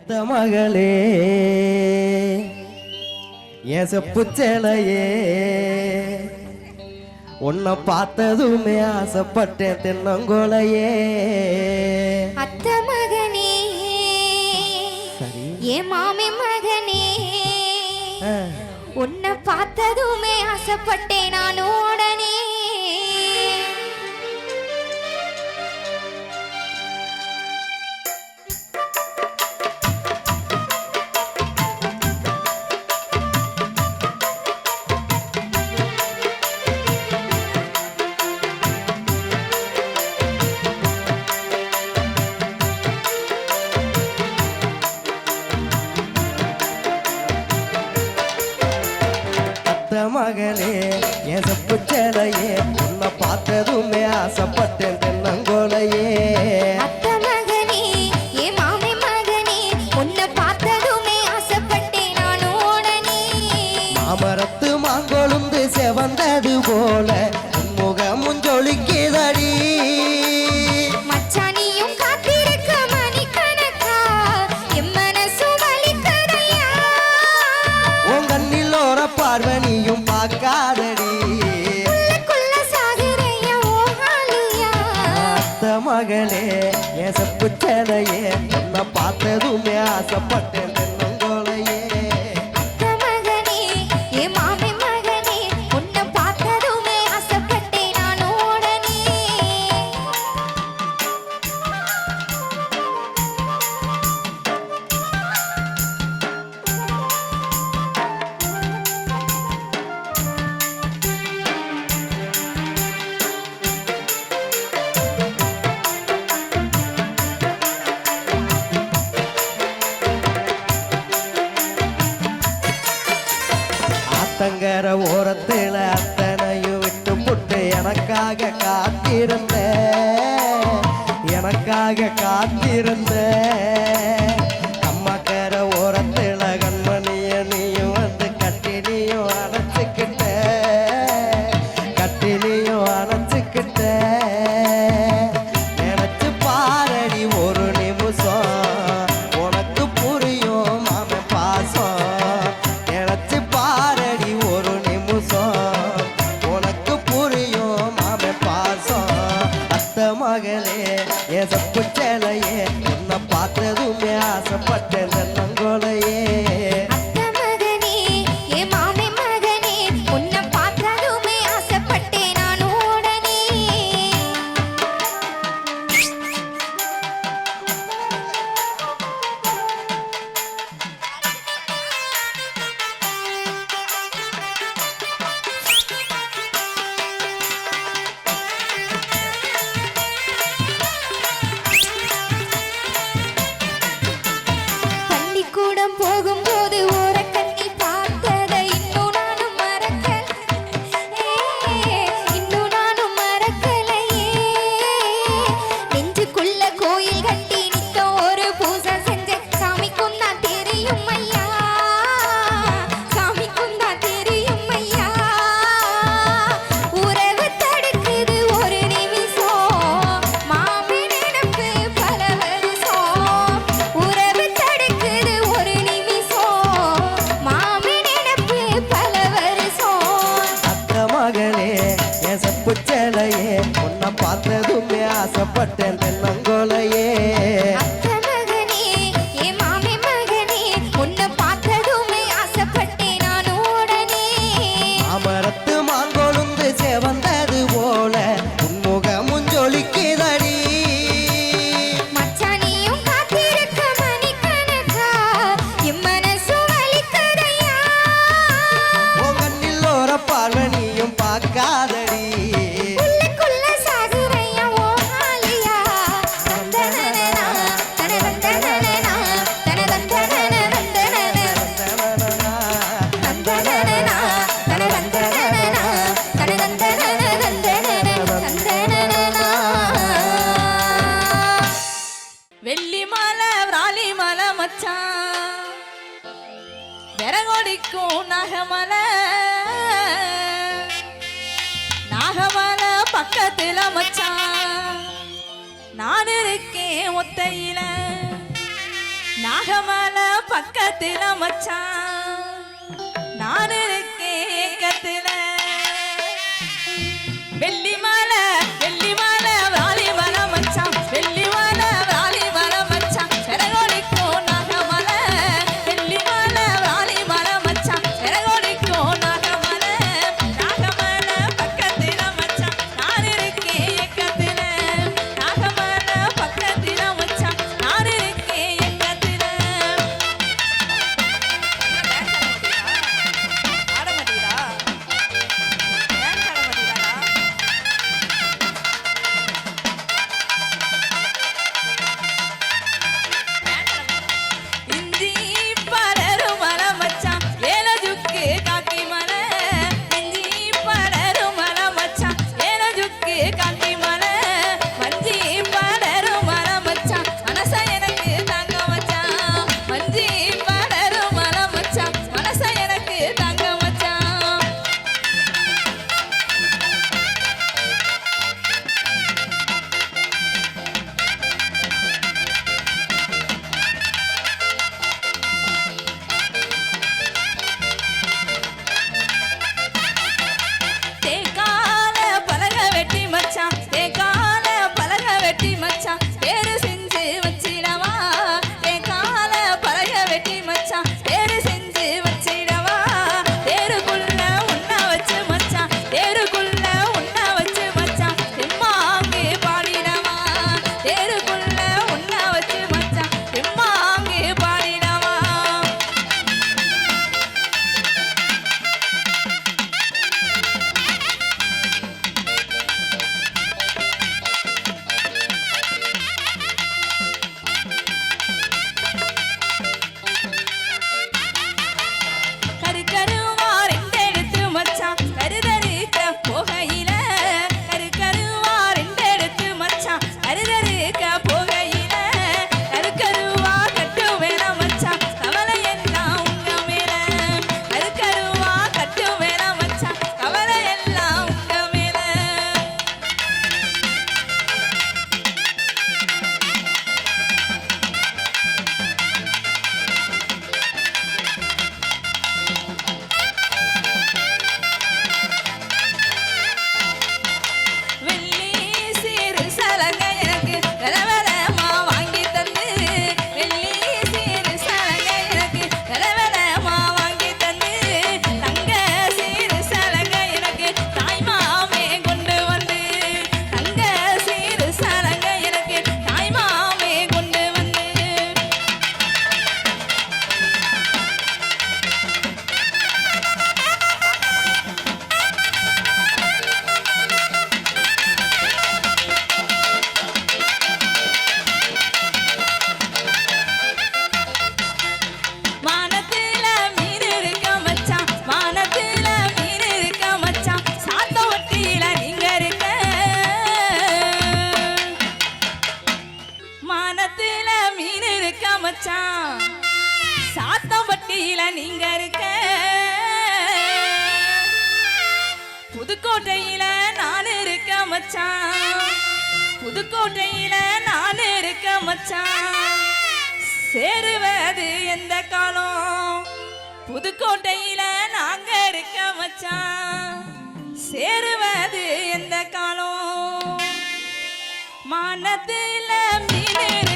பெத்த மகளே. என் செப்பு சேலையே. உன்னை பார்த்ததுமே ஆசைப்பட்டேன் தென்னங்கோலையே. அத்த மகனே. ஏ மாமி மகனே. உன்னை பார்த்ததுமே ஆசைப்பட்டேன். நான் உடனே பார்த்ததுமே ஆசைப்பட்டேன் தென்னங்கோலையே. 我。நேரத்தில் அத்தனையும் விட்டு போட்டு எனக்காக காத்திருந்த எனக்காக காத்திருந்தேன். கூடம் போகும் பக்கும் நகமல. நாகமல பக்கத்துல மச்சான். நான் இருக்கேன் ஒத்தையில. நாகமல பக்கத்துல மச்சான். நான் இருக்கேன் take புதுக்கோட்டையில நான் இருக்க மச்சான். சேருவது எந்த காலம்? புதுக்கோட்டையில நாங்க இருக்க மச்சான். சேருவது எந்த காலம்? மானத்தில் மீன்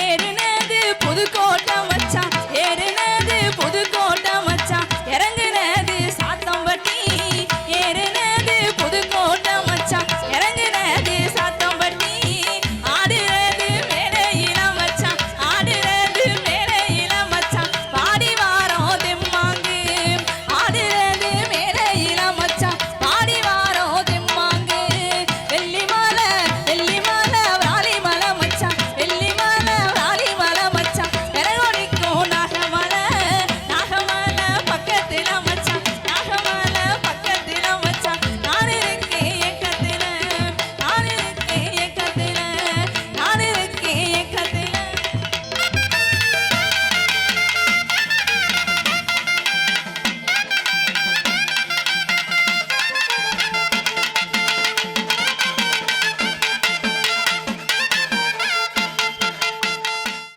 ஏறினது புதுக்கோ